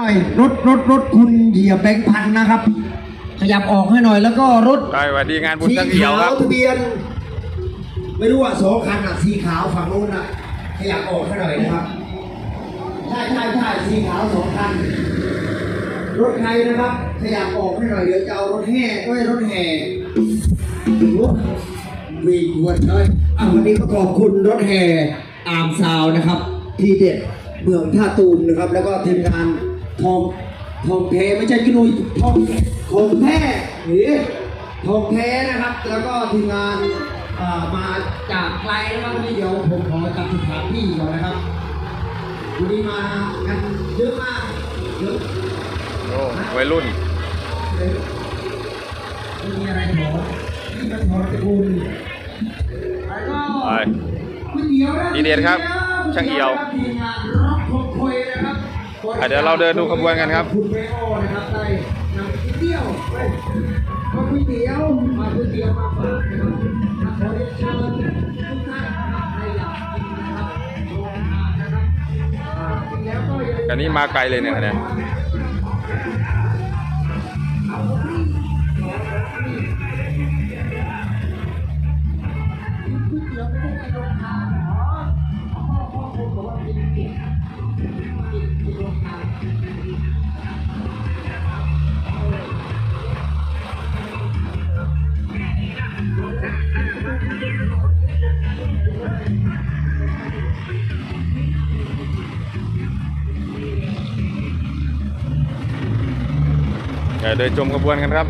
หน่อยรถรถรถคุณเหยียบแบงค์พันนะครับ ขยับออกให้หน่อยแล้วก็รถได้สวัสดีงานบุญสีตะเกียวขาควรับทะเบียน ไม่รู้อะสองคันอะสีขาวฝั่งนู้นอะขยับออกให้หน่อยนะครับใช่ใช่ใช่สีขาวสองคันรถใครนะครับ ขยับออกให้หน่อยเดี๋ยวจะเอารถแห่ก็รถแห่รถวิ่งวนเลยอะวันนี้ก็ขอบคุณรถแห่อามซาวนะครับ ที่เด็ดเมืองท่าตูมนะครับ แล้วก็ทีมงาน ทองทองแท้ไม่ใช่กินุยทองทองแท้หรือทองแท้นะครับ แล้วก็ทีมงานเอ่อมาจากไกลนะครับวันนี้เดี๋ยวผมขอจัดสถานที่ก่อนนะครับวันนี้มากันเยอะมากเยอะโอ้วัยรุ่นไม่มีอะไรหรอกนี่มันหอตระกูลแล้วก็ไปก๋วยเตี๋ยวนะทีเด็ดครับช่างเอี่ยวทีมงานร็อกคงคอยนะครับ อะเดี๋ยวเราเดินดูขบวนกันครับ คุณเบโอนะครับได้นำก๋วยเตี๋ยวไปเอาก๋วยเตี๋ยวมาก๋วยเตี๋ยวมาฝากนะครับขอเรียนเชิญทุกท่านนะครับใครอยากกินนะครับโรงทานนะครับอ่ากินแล้วก็อย่าลืม อันนี้มาไกลเลยเนี่ยคะแนนเดี๋ยวเเดินชมขบวนกันครับ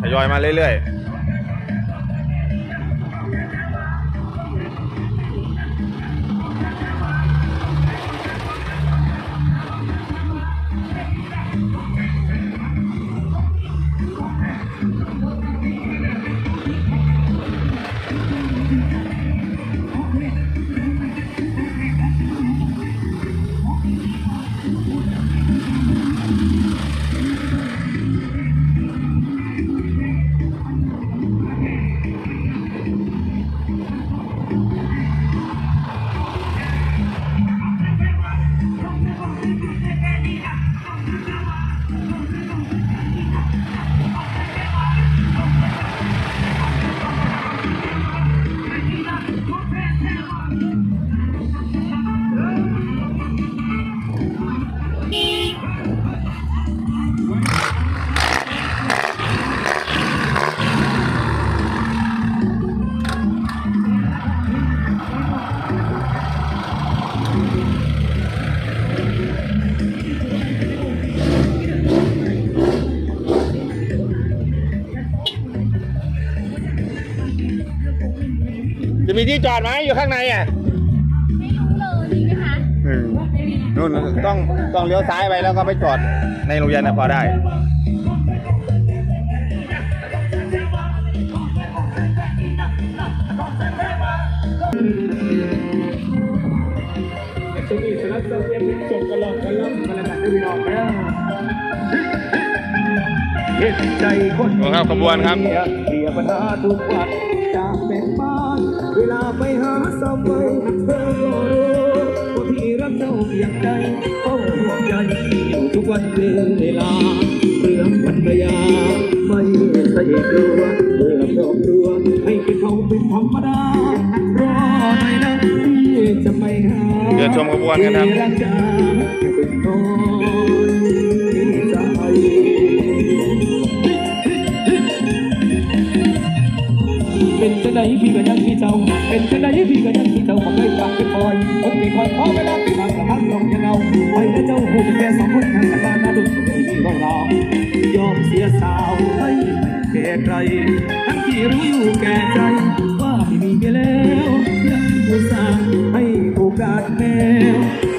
ทยอยมาเรื่อยๆ มีที่จอดไหมอยู่ข้างในอะไม่รู้เลยมีไหมคะอืมนู่นต้องต้องเลี้ยวซ้ายไปแล้วก็ไปจอดในโรงเรียนนะพอได้จะมีสนับสนุนจบกันลองกันลองกันละกันพี่น้องนะเห็นใจคนดูครับขบวนครับเสียปัญหาทุกวันจากเป็น ใดเขาห่วงใยอยู่ทุกวันเวลาเรื่องปัญญาไม่ใส่กลัวเรื่องดอกรัวให้เป็นเขาเป็นธรรมดารอหน่อยนะพี่จะไม่หาเดินชมขบวนกันครับเป็นคนใจเป็นจังไดพี่ก็ยังที่เจ้า เป็นจังไดพี่ก็ยังที่เจ้ามาเคยฝากไปคอยคนที่คอยขอเวลา ทั้งที่รู้อยู่แก่ใจ ว่าไม่มีเมียแล้วยังอุตส่าห์ให้โอกาสแม่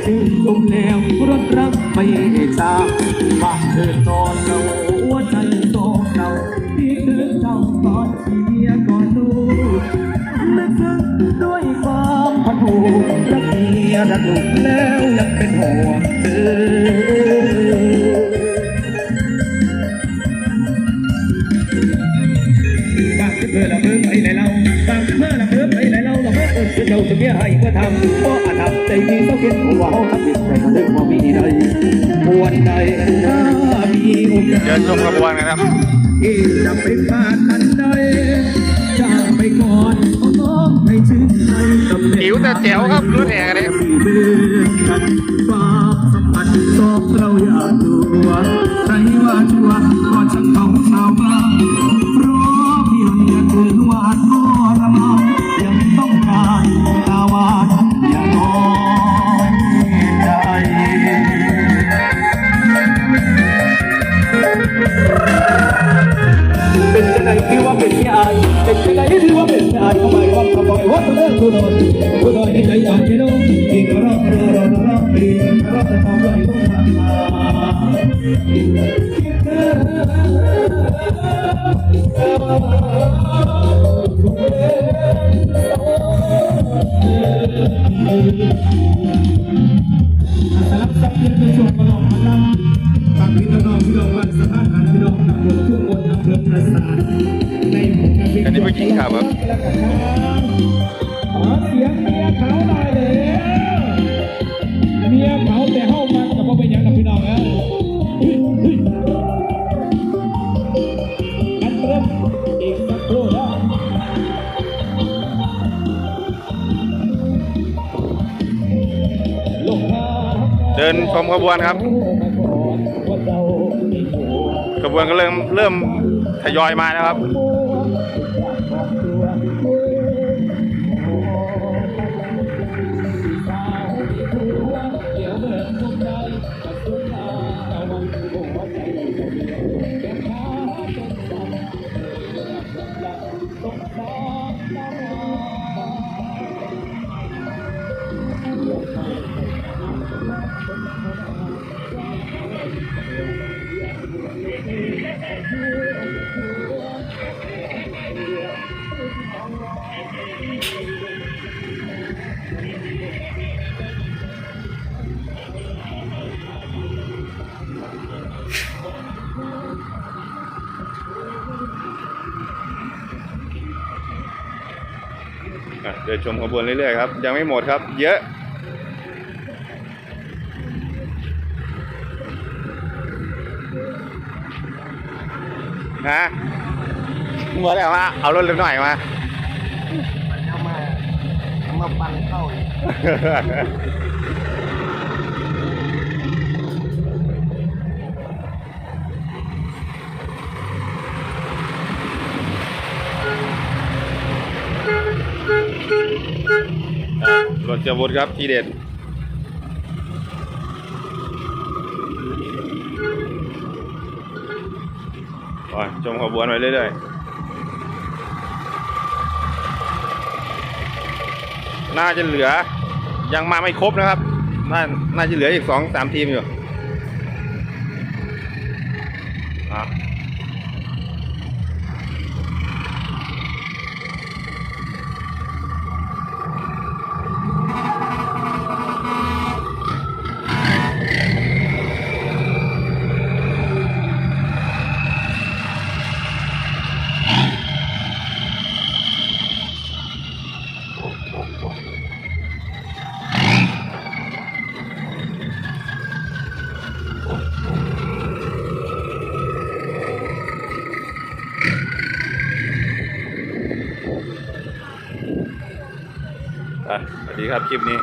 ชื่นชมแล้วรถรักไม่ได้จากบ้านเดินอนเราหัวใจโตเราที่เธอเจ้าก่อนที่เมียก่อนดูลึกซึ้งด้วยความพันผูกรักเมียรักลูกแล้วยังเป็นห่วงเธอ เดินชมขบวนกันครับที่จะไปขาดอันใดจากไปก่อนขอน้องให้ชื่นใจกับเด็กหิวแต่แจ๋วครับรถแห่กันเนี่ยที่เดินกันฝากสัมผัสสองเราอยากดูว่าใครว่าชัวร์ก็ช่างเขา เป็นยายเป็นจังไงที่ว่าเป็นยายเข้าไปว่าขบอยว่าตัวเรื่องตัวโดนตัวโดนที่ไหนอยากจะรู้ที่กระรอบรอบรอกปีกรอบจะทำอะไรต้องทำ เดินชมขบวนครับ ขบวนก็เริ่มเริ่มทยอยมาแล้วครับ อะเดินชมขบวนเรื่อยๆครับ ยังไม่หมดครับ เยอะฮะหมดแล้วมาเอารถเล็กหน่อยมาเอามาเอามาปั่นเข้า อีกอะรถจะวนครับทีเด็ดอะชมขบวนไปเรื่อยๆ น่าจะเหลือยังมาไม่ครบนะครับ น่าน่าจะเหลืออีกสองสามทีมอยู่อะ อะสวัสดี ครับคลิปนี้